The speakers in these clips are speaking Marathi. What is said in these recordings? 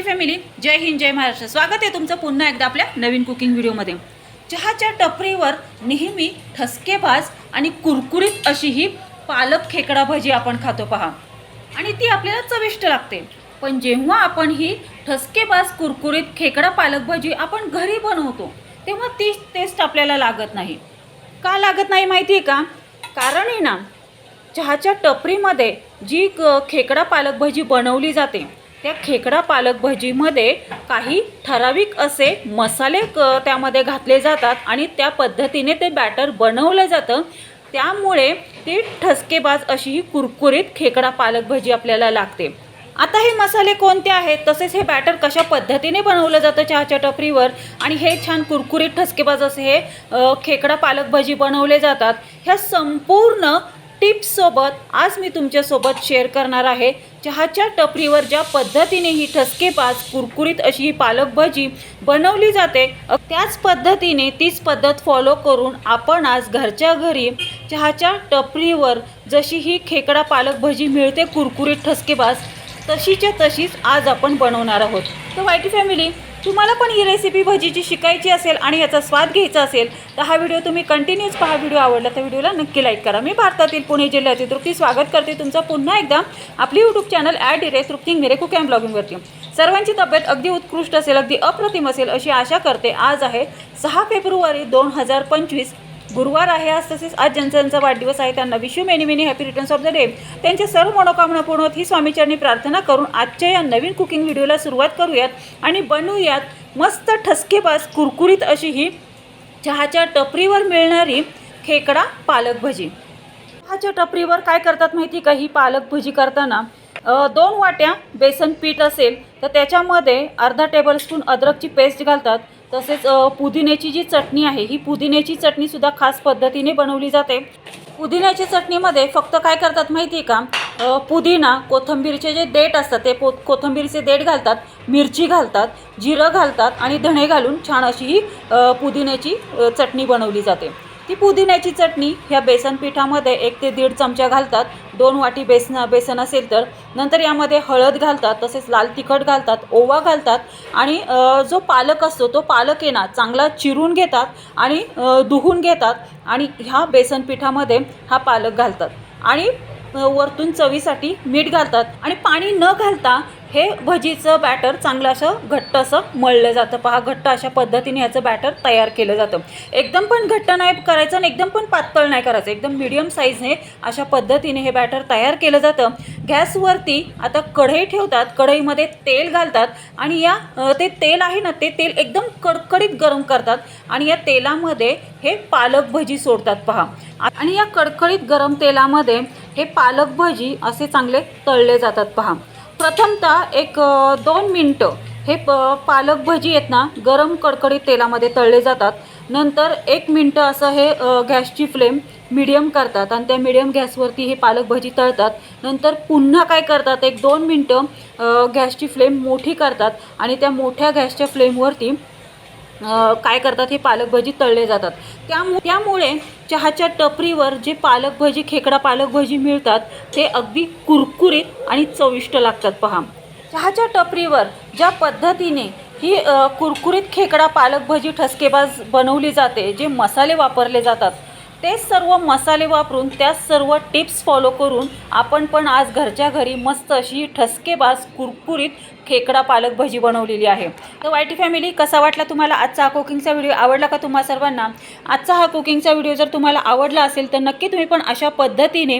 मराठी फॅमिली जय हिंद जय महाराष्ट्र. स्वागत आहे तुमचं पुन्हा एकदा आपल्या नवीन कुकिंग व्हिडिओमध्ये चहाच्या टपरीवर नेहमी ठसकेबाज आणि कुरकुरीत अशी ही पालक खेकडा भजी आपण खातो पहा. आणि ती आपल्याला चविष्ट लागते. पण जेव्हा आपण ही ठसकेबाज कुरकुरीत खेकडा पालक भजी आपण घरी बनवतो तेव्हा ती टेस्ट आपल्याला लागत नाही. का लागत नाही माहिती आहे का? कारण आहे ना चहाच्या टपरीमध्ये जी खेकडा पालक भजी बनवली जाते त्या खेकडा पालक भजीमध्ये काही ठराविक असे मसाले क त्यामध्ये घातले जातात आणि त्या पद्धतीने ते बॅटर बनवलं जातं. त्यामुळे ती ठसकेबाज अशी ही कुरकुरीत खेकडा पालक भजी आपल्याला लागते. आता हे मसाले कोणते आहेत? तसेच हे बॅटर कशा पद्धतीने बनवलं जातं चहाच्या टपरीवर? आणि हे छान कुरकुरीत ठसकेबाज असे हे खेकडा पालक भजी बनवले जातात. ह्या संपूर्ण टिप्ससोबत आज मी तुमच्यासोबत शेअर करणार आहे. चहाच्या टपरीवर ज्या पद्धतीने ही ठसकेबाज कुरकुरीत अशी ही पालक भजी बनवली जाते त्याच पद्धतीने तीच पद्धत फॉलो करून आपण आज घरच्या घरी चहाच्या टपरीवर जशी ही खेकडा पालक भजी मिळते कुरकुरीत ठसकेबाज तशीच्या तशीच आज आपण बनवणार आहोत. तर वाईटी फॅमिली तुम्हाला पण ही रेसिपी भजीची शिकायची असेल आणि याचा स्वाद घ्यायचा असेल तर हा व्हिडिओ तुम्ही कंटिन्यूच पहा. व्हिडिओ आवडला तर व्हिडिओला नक्की लाईक करा. मी भारतातील पुणे जिल्ह्यातील तृप्ती स्वागत करते. तुमचं पुन्हा एकदा आपली यूट्यूब चॅनल ॲड डिरे तृप्ती मिरे कुक अँड ब्लॉगिंगवरती सर्वांची तब्येत अगदी उत्कृष्ट असेल अगदी अप्रतिम असेल अशी आशा करते. आज आहे सहा फेब्रुवारी दोन हजार पंचवीस. गुरुवार आहे आज तसेच आज ज्यांचा वाढदिवस आहे. त्यांना wish you many many happy returns of the day त्यांच्या सर्व मनोकामना पूर्ण होत ही स्वामीचरणी प्रार्थना करून आजच्या या नवीन कुकिंग व्हिडिओला सुरुवात करूयात. आणि बनवूयात मस्त ठसकेबाज कुरकुरीत अशी ही चहाच्या टपरीवर मिळणारी खेकडा पालक भजी. चहाच्या टपरीवर काय करतात माहिती का? ही पालक भजी करताना दोन वाट्या बेसन पीठ असेल तर त्याच्यामध्ये अर्धा टेबलस्पून अद्रकची पेस्ट घालतात. तसेच पुदिन्याची जी चटणी आहे ही पुदिन्याची चटणीसुद्धा खास पद्धतीने बनवली जाते. पुदिन्याची चटणीमध्ये फक्त काय करतात माहिती आहे का पुदिना कोथंबीरचे जे देठ असतात ते पो कोथंबीरचे देठ घालतात मिरची घालतात जिरं घालतात आणि धणे घालून छान अशी ही पुदिन्याची चटणी बनवली जाते. ती पुदिन्याची चटणी ह्या बेसन पिठामध्ये एक ते दीड चमचा घालतात. दोन वाटी बेसन बेसन असेल तर. नंतर यामध्ये हळद घालतात तसेच लाल तिखट घालतात ओवा घालतात आणि जो पालक असतो तो पालक येणार ना चांगला चिरून घेतात आणि दुहून घेतात आणि ह्या बेसन पिठामध्ये हा पालक घालतात. आणि वरतून चवीसाठी मीठ घालतात आणि पाणी न घालता हे भजीचं बॅटर चांगलं असं घट्ट असं मळलं जातं. पहा घट्ट अशा पद्धतीने ह्याचं बॅटर तयार केलं जातं. एकदम पण घट्ट नाही करायचं आणि एकदम पण पातळ नाही करायचं. एकदम मिडियम साईजने अशा पद्धतीने हे बॅटर तयार केलं जातं. गॅसवरती आता कढई ठेवतात. कढईमध्ये तेल घालतात आणि या ते तेल आहे ना ते तेल एकदम कडकडीत गरम करतात आणि या तेलामध्ये हे पालक भजी सोडतात पहा. आणि या कडकडीत गरम तेलामध्ये हे पालक भजी असे चांगले तळले जातात पहा. प्रथमतः एक दोन मिनटं हे प पालक भजी आहेत ना गरम कडकडीत तेलामध्ये तळले जातात. नंतर एक मिनटं असं हे गॅसची फ्लेम मिडियम करतात आणि त्या मिडियम गॅसवरती हे पालक भजी तळतात. नंतर पुन्हा काय करतात एक दोन मिनटं गॅसची फ्लेम मोठी करतात आणि त्या मोठ्या गॅसच्या फ्लेमवरती काय करतात हे पालक भजी तळले जातात. त्यामु त्यामुळे चहाच्या टपरीवर जे पालक भजी खेकडा पालक भजी मिळतात ते अगदी कुरकुरीत आणि चविष्ट लागतात पहा. चहाच्या टपरीवर ज्या पद्धतीने ही कुरकुरीत खेकडा पालक भजी ठसकेबाज बनवली जाते जे मसाले वापरले जातात तेच सर्व मसाले वापरून त्या सर्व टिप्स फॉलो करून आपण पण आज घरच्या घरी मस्त अशी ठसकेबाज कुरकुरीत खेकडा पालक भजी बनवलेली आहे. तर वायटी फॅमिली कसा वाटला तुम्हाला आजचा हा कुकिंगचा व्हिडिओ आवडला का तुम्हा सर्वांना? आजचा हा कुकिंगचा व्हिडिओ जर तुम्हाला आवडला असेल तर नक्की तुम्ही पण अशा पद्धतीने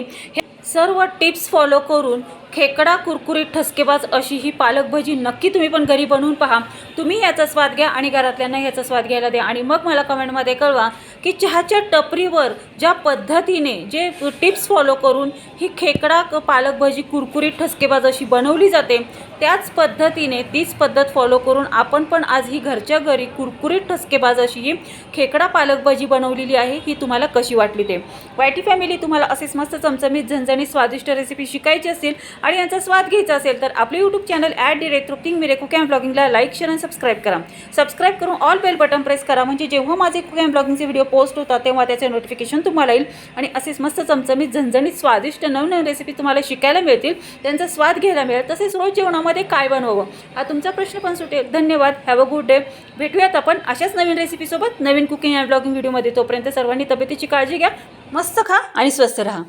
सर्व टिप्स फॉलो करून खेकडा कुरकुरीत ठसकेबाज अशी ही पालक भजी नक्की तुम्ही पण घरी बनवून पहा. तुम्ही याचा स्वाद घ्या आणि घरातल्यांना याचा स्वाद घ्यायला द्या. आणि मग मला कमेंटमध्ये कळवा की चहाच्या टपरीवर ज्या पद्धतीने जे टिप्स फॉलो करून ही खेकडा क- पालक भजी कुरकुरीत ठसकेबाज अशी बनवली जाते त्याच पद्धतीने तीच पद्धत फॉलो करून आपण पण आज ही घरच्या घरी कुरकुरीत ठसकेबाज अशी ही खेकडा पालक भाजी बनवलेली आहे ही तुम्हाला कशी वाटली ते? वायटी फॅमिली तुम्हाला असेच मस्त चमचमीत झणझणीत स्वादिष्ट रेसिपी शिकायची असेल आणि यांचा स्वाद घ्यायचा असेल तर आपले YouTube channel add direct cooking Mire cook and ब्लॉगिंगला like share आणि सबस्क्राईब करा. सबस्क्राईब करून ऑल बेल बटन प्रेस करा म्हणजे जेव्हा माझे कुक अँड ब्लॉगिंगचे व्हिडिओ पोस्ट होतात तेव्हा त्याचे नोटिफिकेशन तुम्हाला येईल आणि असेच मस्त चमचमीत झणझणीत स्वादिष्ट नवनवीन रेसिपी तुम्हाला शिकायला मिळतील त्यांचा स्वाद घ्यायला मिळेल. तसेच रोज जेवणामध्ये व्हिडिओमध्ये काय बनवावं? हा तुमचा प्रश्न पण सुटेल. धन्यवाद. हॅव अ गुड डे भेटूयात आपण अशाच नवीन रेसिपीसोबत नवीन कुकिंग अँड ब्लॉगिंग व्हिडिओमध्ये तोपर्यंत सर्वांनी तब्येतीची काळजी घ्या. मस्त खा आणि स्वस्त राहा.